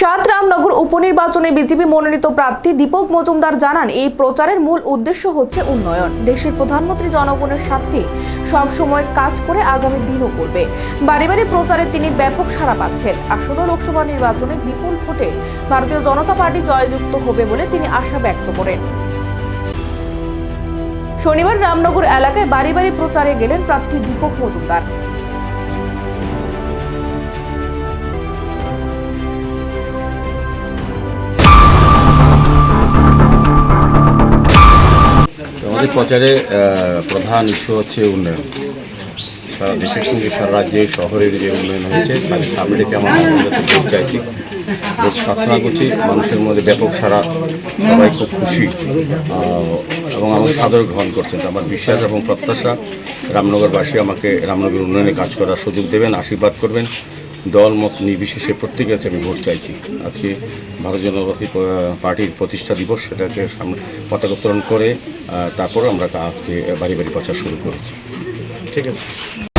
সাত রামনগর উপনির্বাচনে বিজেপি মনোনীত প্রার্থী দীপক মজুমদার জানান, এই প্রচারের মূল উদ্দেশ্য হচ্ছে উন্নয়ন। দেশের প্রধানমন্ত্রী জনগণের স্বার্থে সবসময় কাজ করে আগামী দিনও করবে। বাড়ি বাড়ি প্রচারে তিনি ব্যাপক সাড়া পাচ্ছেন। আসন্ন লোকসভা নির্বাচনে বিপুল ভোটে ভারতীয় জনতা পার্টি জয়যুক্ত হবে বলে তিনি আশা ব্যক্ত করেন। শনিবার রামনগর এলাকায় বাড়ি বাড়ি প্রচারে গেলেন প্রার্থী দীপক মজুমদার। আমাদের প্রচারে প্রধান ইস্যু হচ্ছে উন্নয়ন। সারা দেশের সঙ্গে সারা রাজ্যে, শহরের যে উন্নয়ন হয়েছে তাদের সামনে রেখে আমরা আমরা চাইছি। প্রার্থনা করছি, মানুষের মধ্যে ব্যাপক সারা সবাই খুব খুশি। এবং আমাকে সাদর গ্রহণ করছেন। আমার বিশ্বাস এবং প্রত্যাশা রামনগরবাসী আমাকে রামনগর উন্নয়নে কাজ করার সুযোগ দেবেন, আশীর্বাদ করবেন। দল মত নির্বিশেষে প্রত্যেকের কাছে আমি ভোট চাইছি। আজকে ভারতীয় জনতা পার্টির প্রতিষ্ঠা দিবস, সেটাকে সামনে পতাকা উত্তোলন করে তারপর আমরা আজকে বাড়ি বাড়ি প্রচার শুরু করেছি। ঠিক আছে।